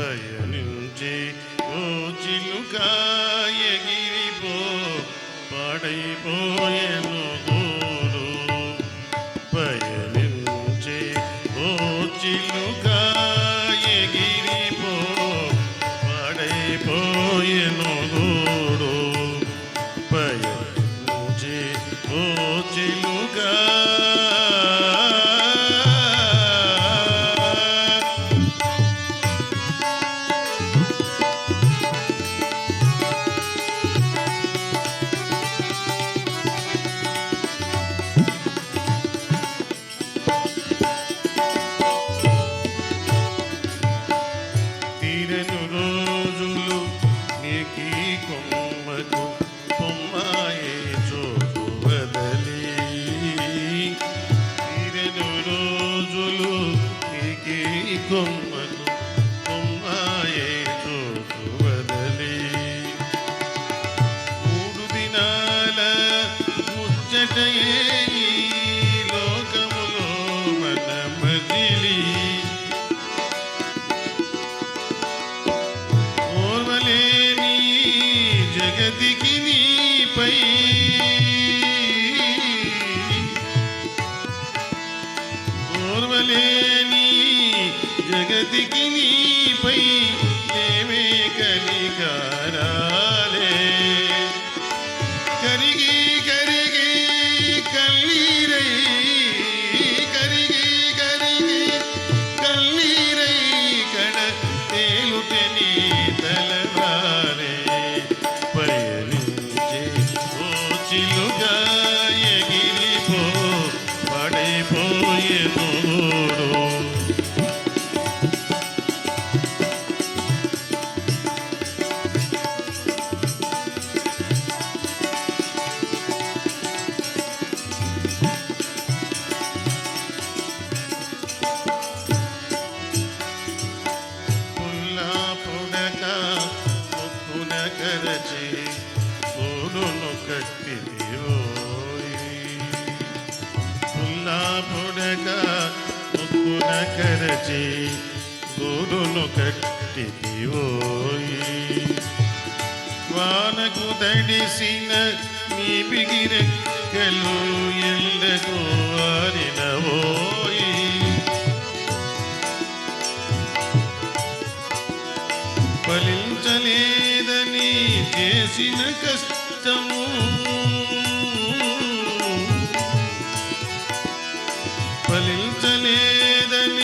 ఓ చిలుక ఎగిరిపో పాడైపోయేను గోరు పయనించే ఓ చిలుక ఎగిరిపో పాడైపోయేను గోరు పయనించే ఓ చిలుక కొమ్మకు కొమ్మాయే చోటు వదలి మూడు దినాల ముచ్చటయే ఈ లోకములో మన మజిలీ ఓర్వలేని జగతికి నీపై ఓర్వలేని జగతికి నీ కరచి గూడును కట్టిదివోయి వానకు తడిసిన నీ బిగిరెక్కలు ఎల్లకు వారినవోయి ఫలించలేదని చేసిన కష్టము